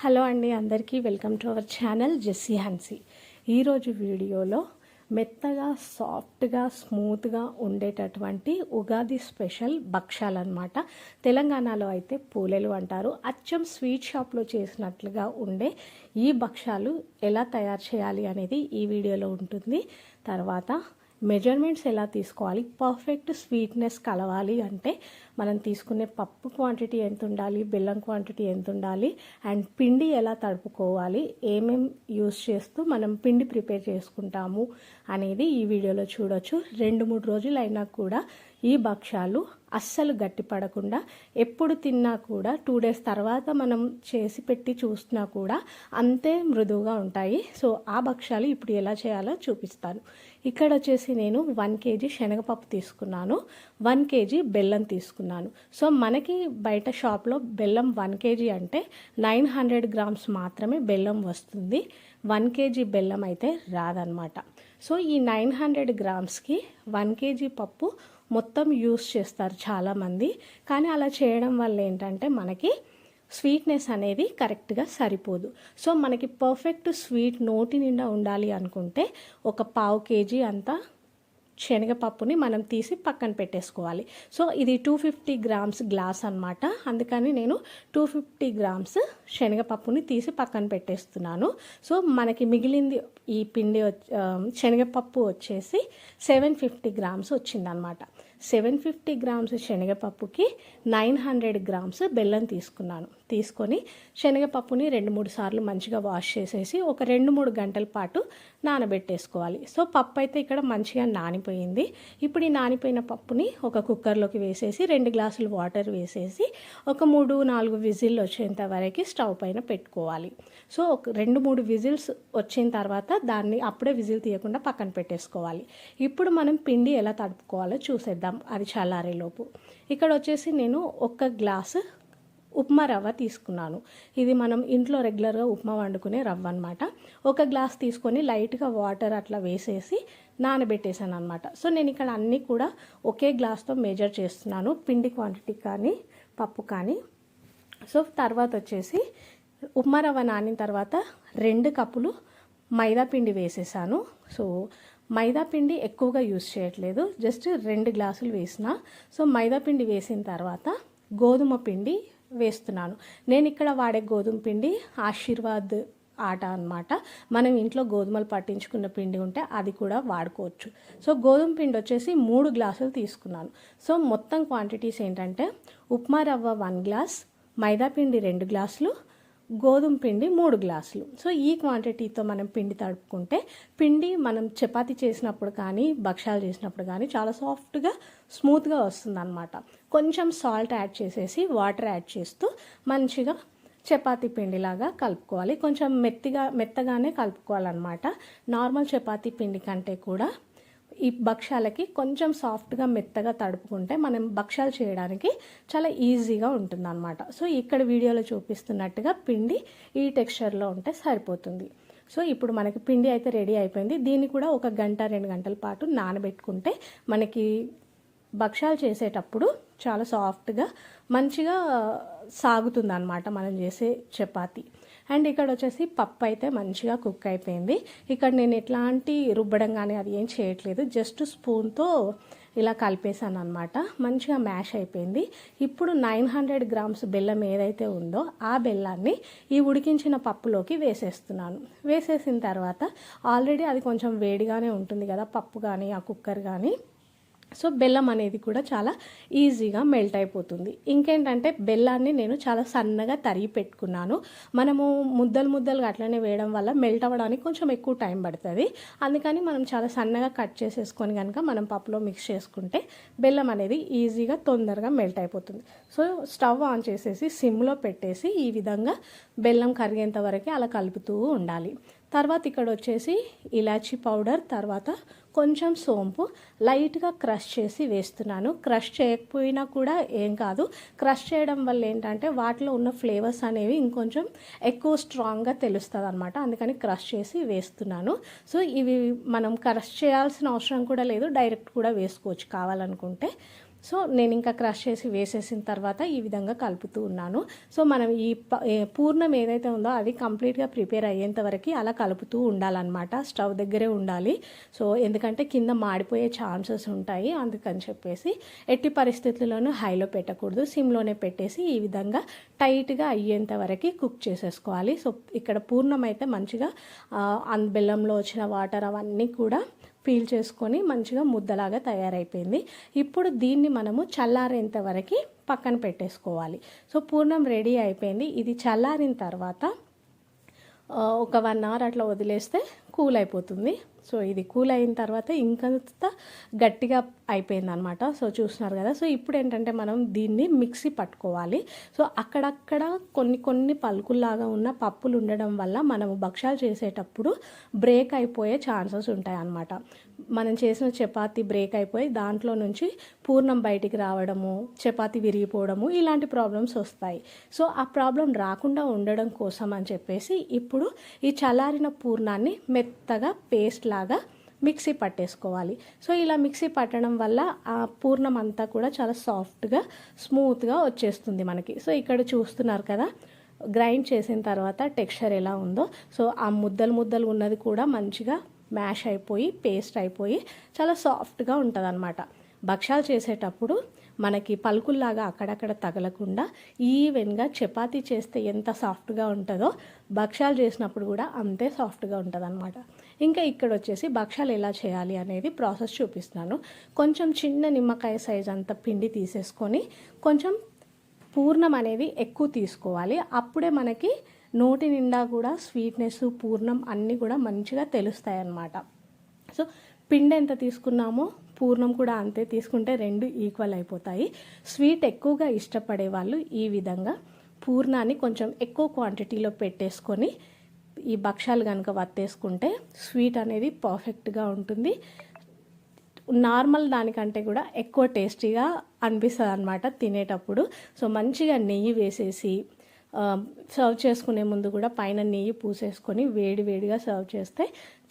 Hello అండి అందరికీ welcome to our channel Jessie Hansi. ఈరోజు వీడియోలో మెత్తగా సాఫ్ట్గా స్మూత్గా ఉండేటటువంటి ఉగాది స్పెషల్ భక్ష్యాలు అనమాట తెలంగాణలో అయితే పూలెలు అంటారు. అచ్చం స్వీట్ షాప్లో చేసినట్లుగా ఉండే ఈ భక్ష్యాలు ఎలా తయారు చేయాలి అనేది ఈ వీడియోలో ఉంటుంది. తర్వాత మెజర్మెంట్స్ ఎలా తీసుకోవాలి పర్ఫెక్ట్ స్వీట్నెస్ కలవాలి అంటే మనం తీసుకునే పప్పు క్వాంటిటీ ఎంత ఉండాలి బెల్లం క్వాంటిటీ ఎంత ఉండాలి అండ్ పిండి ఎలా తడుపుకోవాలి ఏమేం యూస్ చేస్తూ మనం పిండి ప్రిపేర్ చేసుకుంటాము అనేది ఈ వీడియోలో చూడొచ్చు. రెండు మూడు రోజులు అయినా కూడా ఈ భక్ష్యాలు అస్సలు గట్టిపడకుండా ఎప్పుడు తిన్నా కూడా టూ డేస్ తర్వాత మనం చేసి పెట్టి చూసినా కూడా అంతే మృదువుగా ఉంటాయి. సో ఆ భక్ష్యాలు ఇప్పుడు ఎలా చేయాలో చూపిస్తాను. ఇక్కడ వచ్చేసి నేను వన్ కేజీ శనగపప్పు తీసుకున్నాను. వన్ కేజీ బెల్లం తీసుకున్నాను. సో మనకి బయట షాప్లో బెల్లం వన్ కేజీ అంటే నైన్ హండ్రెడ్ గ్రామ్స్ మాత్రమే బెల్లం వస్తుంది. వన్ కేజీ బెల్లం అయితే రాదనమాట సో ఈ నైన్ హండ్రెడ్ గ్రామ్స్కి వన్ కేజీ పప్పు మొత్తం యూస్ చేస్తారు చాలామంది. కానీ అలా చేయడం వల్ల ఏంటంటే మనకి స్వీట్నెస్ అనేది కరెక్ట్గా సరిపోదు. సో మనకి పర్ఫెక్ట్ స్వీట్ నోటి నిండా ఉండాలి అనుకుంటే ఒక పావు కేజీ అంతా శనగపప్పుని మనం తీసి పక్కన పెట్టేసుకోవాలి. సో ఇది టూ ఫిఫ్టీ గ్రామ్స్ గ్లాస్ అనమాట అందుకని నేను టూ ఫిఫ్టీ గ్రామ్స్ శనగపప్పుని తీసి పక్కన పెట్టేస్తున్నాను. సో మనకి మిగిలింది ఈ పిండి శనగపప్పు వచ్చేసి సెవెన్ ఫిఫ్టీ గ్రామ్స్ వచ్చిందనమాట సెవెన్ ఫిఫ్టీ గ్రామ్స్ శనగపప్పుకి నైన్ హండ్రెడ్ గ్రామ్స్ బెల్లం తీసుకున్నాను. తీసుకొని శనగపప్పుని రెండు మూడు సార్లు మంచిగా వాష్ చేసేసి ఒక రెండు మూడు గంటల పాటు నానబెట్టేసుకోవాలి. సో పప్పు అయితే ఇక్కడ మంచిగా నానిపోయింది. ఇప్పుడు ఈ నానిపోయిన పప్పుని ఒక కుక్కర్లోకి వేసేసి రెండు గ్లాసులు వాటర్ వేసేసి ఒక మూడు నాలుగు విజిల్ వచ్చేంత వరకు స్టవ్ పైన పెట్టుకోవాలి. సో ఒక రెండు మూడు విజిల్స్ వచ్చిన తర్వాత దాన్ని అప్పుడే విజిల్ తీయకుండా పక్కన పెట్టేసుకోవాలి. ఇప్పుడు మనం పిండి ఎలా తడుపుకోవాలో చూసేద్దాం. అది చల్లారేలోపు. ఇక్కడ వచ్చేసి నేను ఒక గ్లాసు ఉప్మా రవ్వ తీసుకున్నాను. ఇది మనం ఇంట్లో రెగ్యులర్గా ఉప్మా వండుకునే రవ్వ అనమాట ఒక గ్లాస్ తీసుకొని లైట్గా వాటర్ అట్లా వేసేసి నానబెట్టేశాను అనమాట సో నేను ఇక్కడ అన్నీ కూడా ఒకే గ్లాస్తో మెజర్ చేస్తున్నాను. పిండి క్వాంటిటీ కానీ పప్పు కానీ. సో తర్వాత వచ్చేసి ఉప్మా రవ్వ నానిన తర్వాత రెండు కప్పులు మైదా పిండి వేసేసాను. సో మైదా పిండి ఎక్కువగా యూస్ చేయట్లేదు. జస్ట్ రెండు గ్లాసులు వేసిన. సో మైదా పిండి వేసిన తర్వాత గోధుమ పిండి వేస్తున్నాను. నేను ఇక్కడ వాడే గోధుమ పిండి ఆశీర్వాద్ ఆట అనమాట మనం ఇంట్లో గోధుమలు పట్టించుకున్న పిండి ఉంటే అది కూడా వాడుకోవచ్చు. సో గోధుమ పిండి వచ్చేసి మూడు గ్లాసులు తీసుకున్నాను. సో మొత్తం క్వాంటిటీస్ ఏంటంటే ఉప్మా రవ్వ వన్ గ్లాస్ మైదా పిండి రెండు గ్లాసులు గోధుమ పిండి మూడు గ్లాసులు. సో ఈ క్వాంటిటీతో మనం పిండి తడుపుకుంటే పిండి మనం చపాతి చేసినప్పుడు కానీ భక్షాలు చేసినప్పుడు కానీ చాలా సాఫ్ట్గా స్మూత్గా వస్తుంది అనమాట కొంచెం సాల్ట్ యాడ్ చేసేసి వాటర్ యాడ్ చేస్తూ మంచిగా చపాతీ పిండిలాగా కలుపుకోవాలి. కొంచెం మెత్తిగా మెత్తగానే కలుపుకోవాలన్నమాట. నార్మల్ చపాతీ పిండి కంటే కూడా ఈ భక్ష్యాలకి కొంచెం సాఫ్ట్గా మెత్తగా తడుపుకుంటే మనం భక్ష్యాలు చేయడానికి చాలా ఈజీగా ఉంటుందన్నమాట. సో ఇక్కడ వీడియోలో చూపిస్తున్నట్టుగా పిండి ఈ టెక్స్చర్లో ఉంటే సరిపోతుంది. సో ఇప్పుడు మనకి పిండి అయితే రెడీ అయిపోయింది. దీన్ని కూడా ఒక గంట రెండు గంటల పాటు నానబెట్టుకుంటే మనకి భక్ష్యాలు చేసేటప్పుడు చాలా సాఫ్ట్గా మంచిగా సాగుతుంది అనమాట మనం చేసే చపాతి. అండ్ ఇక్కడ వచ్చేసి పప్పు అయితే మంచిగా కుక్ అయిపోయింది. ఇక్కడ నేను ఎట్లాంటి రుబ్బడం కానీ అది ఏం చేయట్లేదు. జస్ట్ స్పూన్తో ఇలా కలిపేశాను అనమాట మంచిగా మ్యాష్ అయిపోయింది. ఇప్పుడు నైన్ హండ్రెడ్ గ్రామ్స్ బెల్లం ఏదైతే ఉందో ఆ బెల్లాన్ని ఈ ఉడికించిన పప్పులోకి వేసేస్తున్నాను. వేసేసిన తర్వాత ఆల్రెడీ అది కొంచెం వేడిగానే ఉంటుంది కదా పప్పు కానీ ఆ కుక్కర్ కానీ సో బెల్లం అనేది కూడా చాలా ఈజీగా మెల్ట్ అయిపోతుంది. ఇంకేంటంటే బెల్లాన్ని నేను చాలా సన్నగా తరిగి పెట్టుకున్నాను. మనము ముద్దలు ముద్దలుగా అట్లనే వేయడం వల్ల మెల్ట్ అవ్వడానికి కొంచెం ఎక్కువ టైం పడుతుంది. అందుకని మనం చాలా సన్నగా కట్ చేసేసుకొని కనుక మనం పప్పులో మిక్స్ చేసుకుంటే బెల్లం అనేది ఈజీగా తొందరగా మెల్ట్ అయిపోతుంది. సో స్టవ్ ఆన్ చేసేసి సిమ్లో పెట్టేసి ఈ విధంగా బెల్లం కరిగేంత వరకు అలా కలుపుతూ ఉండాలి. తర్వాత ఇక్కడ వచ్చేసి ఇలాచీ పౌడర్ తర్వాత కొంచెం సోంపు లైట్గా క్రష్ చేసి వేస్తున్నాను. క్రష్ చేయకపోయినా కూడా ఏం కాదు. క్రష్ చేయడం వల్ల ఏంటంటే వాటిలో ఉన్న ఫ్లేవర్స్ అనేవి ఇంకొంచెం ఎక్కువ స్ట్రాంగ్గా తెలుస్తుంది అనమాట అందుకని క్రష్ చేసి వేస్తున్నాను. సో ఇవి మనం క్రష్ చేయాల్సిన అవసరం కూడా లేదు. డైరెక్ట్ కూడా వేసుకోవచ్చు కావాలనుకుంటే. సో నేను ఇంకా క్రష్ చేసి వేసేసిన తర్వాత ఈ విధంగా కలుపుతూ ఉన్నాను. సో మనం ఈ పూర్ణం ఏదైతే ఉందో అది కంప్లీట్గా ప్రిపేర్ అయ్యేంత వరకు అలా కలుపుతూ ఉండాలన్నమాట. స్టవ్ దగ్గరే ఉండాలి. సో ఎందుకంటే కింద మాడిపోయే ఛాన్సెస్ ఉంటాయి. అందుకని చెప్పేసి ఎట్టి పరిస్థితుల్లోనూ హైలో పెట్టకూడదు. సిమ్లోనే పెట్టేసి ఈ విధంగా టైట్గా అయ్యేంత వరకు కుక్ చేసేసుకోవాలి. సో ఇక్కడ పూర్ణం అయితే మంచిగా అంద బెల్లంలో వచ్చిన వాటర్ అవన్నీ కూడా పీల్ చేసుకొని మంచిగా ముద్దలాగా తయారైపోయింది. ఇప్పుడు దీన్ని మనము చల్లారేంత వరకు పక్కన పెట్టేసుకోవాలి. సో పూర్ణం రెడీ అయిపోయింది. ఇది చల్లారిన తర్వాత ఒక వన్ అవర్ అట్లా వదిలేస్తే కూల్ అయిపోతుంది సో ఇది కూల్ అయిన తర్వాత ఇంకంత గట్టిగా అయిపోయింది అనమాట సో చూస్తున్నారు కదా. సో ఇప్పుడు ఏంటంటే మనం దీన్ని మిక్సీ పట్టుకోవాలి. సో అక్కడక్కడ కొన్ని కొన్ని పలుకుల్లాగా ఉన్న పప్పులు ఉండడం వల్ల మనము భక్ష్యాలు చేసేటప్పుడు బ్రేక్ అయిపోయే ఛాన్సెస్ ఉంటాయి అన్నమాట మనం చేసిన చపాతీ బ్రేక్ అయిపోయి దాంట్లో నుంచి పూర్ణం బయటికి రావడము చపాతీ విరిగిపోవడము ఇలాంటి ప్రాబ్లమ్స్ వస్తాయి. సో ఆ ప్రాబ్లం రాకుండా ఉండడం కోసం అని చెప్పేసి ఇప్పుడు ఈ చల్లారిన పూర్ణాన్ని మెత్త మెత్తగా పేస్ట్ లాగా మిక్సీ పట్టేసుకోవాలి. సో ఇలా మిక్సీ పట్టడం వల్ల ఆ పూర్ణం అంతా కూడా చాలా సాఫ్ట్గా స్మూత్గా వచ్చేస్తుంది మనకి. సో ఇక్కడ చూస్తున్నారు కదా గ్రైండ్ చేసిన తర్వాత టెక్స్చర్ ఎలా ఉందో. సో ఆ ముద్దలు ముద్దలు ఉన్నది కూడా మంచిగా మ్యాష్ అయిపోయి పేస్ట్ అయిపోయి చాలా సాఫ్ట్గా ఉంటుంది అనమాట భక్ష్యాలు చేసేటప్పుడు మనకి పలుకుల్లాగా అక్కడక్కడ తగలకుండా ఈవెన్గా చపాతీ చేస్తే ఎంత సాఫ్ట్గా ఉంటుందో భక్షాలు చేసినప్పుడు కూడా అంతే సాఫ్ట్గా ఉంటుంది అనమాట ఇంకా ఇక్కడ వచ్చేసి భక్షాలు ఎలా చేయాలి అనేది ప్రాసెస్ చూపిస్తున్నాను. కొంచెం చిన్న నిమ్మకాయ సైజ్ అంత పిండి తీసేసుకొని కొంచెం పూర్ణం అనేది ఎక్కువ తీసుకోవాలి. అప్పుడే మనకి నోటి నిండా కూడా స్వీట్నెస్ పూర్ణం అన్నీ కూడా మంచిగా తెలుస్తాయి అన్నమాట సో పిండి ఎంత తీసుకున్నామో పూర్ణం కూడా అంతే తీసుకుంటే రెండు ఈక్వల్ అయిపోతాయి. స్వీట్ ఎక్కువగా ఇష్టపడే వాళ్ళు ఈ విధంగా పూర్ణాన్ని కొంచెం ఎక్కువ క్వాంటిటీలో పెట్టేసుకొని ఈ భక్ష్యాలు కనుక వత్తేసుకుంటే స్వీట్ అనేది పర్ఫెక్ట్గా ఉంటుంది. నార్మల్ దానికంటే కూడా ఎక్కువ టేస్టీగా అనిపిస్తుంది అనమాట తినేటప్పుడు. సో మంచిగా నెయ్యి వేసేసి సర్వ్ చేసుకునే ముందు కూడా పైన నెయ్యి పూసేసుకొని వేడి వేడిగా సర్వ్ చేస్తే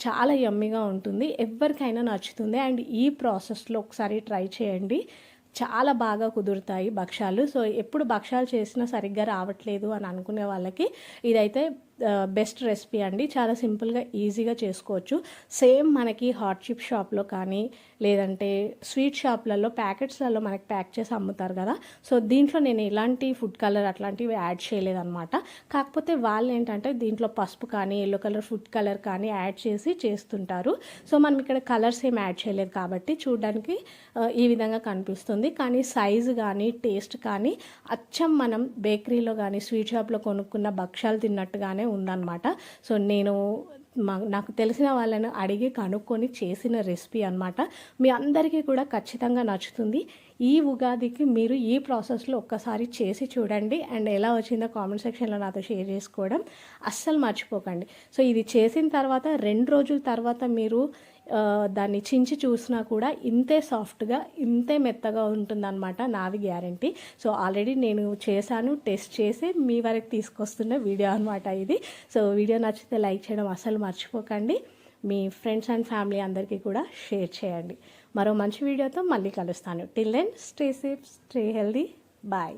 చాలా యమ్మీగా ఉంటుంది. ఎవరికైనా నచ్చుతుంది. అండ్ ఈ ప్రాసెస్లో ఒకసారి ట్రై చేయండి. చాలా బాగా కుదురుతాయి భక్ష్యాలు. సో ఎప్పుడు భక్ష్యాలు చేసినా సరిగ్గా రావట్లేదు అని అనుకునే వాళ్ళకి ఇదైతే బెస్ట్ రెసిపీ అండి. చాలా సింపుల్గా ఈజీగా చేసుకోవచ్చు. సేమ్ మనకి హాట్ చిప్ షాప్లో కానీ లేదంటే స్వీట్ షాప్లలో ప్యాకెట్స్లలో మనకి ప్యాక్ చేసి అమ్ముతారు కదా. సో దీంట్లో నేను ఎలాంటి ఫుడ్ కలర్ అట్లాంటివి యాడ్ చేయలేదన్నమాట. కాకపోతే వాళ్ళు ఏంటంటే దీంట్లో పసుపు కానీ ఎల్లో కలర్ ఫుడ్ కలర్ కానీ యాడ్ చేసి చేస్తుంటారు. సో మనం ఇక్కడ కలర్స్ ఏం యాడ్ చేయలేదు కాబట్టి చూడడానికి ఈ విధంగా కనిపిస్తుంది. కానీ సైజు కానీ టేస్ట్ కానీ అచ్చం మనం బేకరీలో కానీ స్వీట్ షాప్లో కొనుక్కున్న భక్ష్యాలు తిన్నట్టుగానే ఉందన్నమాట. సో నేను మా నాకు తెలిసిన వాళ్ళని అడిగి కనుక్కొని చేసిన రెసిపీ అన్నమాట. మీ అందరికీ కూడా ఖచ్చితంగా నచ్చుతుంది. ఈ ఉగాదికి మీరు ఈ ప్రాసెస్లో ఒక్కసారి చేసి చూడండి అండ్ ఎలా వచ్చిందో కామెంట్ సెక్షన్లో నాతో షేర్ చేసుకోవడం అస్సలు మర్చిపోకండి. సో ఇది చేసిన తర్వాత రెండు రోజుల తర్వాత మీరు దాన్ని చించి చూసినా కూడా ఇంతే సాఫ్ట్గా ఇంతే మెత్తగా ఉంటుందన్నమాట నాది గ్యారంటీ. సో ఆల్రెడీ నేను చేశాను టెస్ట్ చేసి మీ వరకు తీసుకొస్తున్న వీడియో అనమాట ఇది. సో వీడియో నచ్చితే లైక్ చేయడం అస్సలు మర్చిపోకండి. మీ ఫ్రెండ్స్ అండ్ ఫ్యామిలీ అందరికీ కూడా షేర్ చేయండి. మరో మంచి వీడియోతో మళ్ళీ కలుస్తాను. Till then stay safe stay healthy bye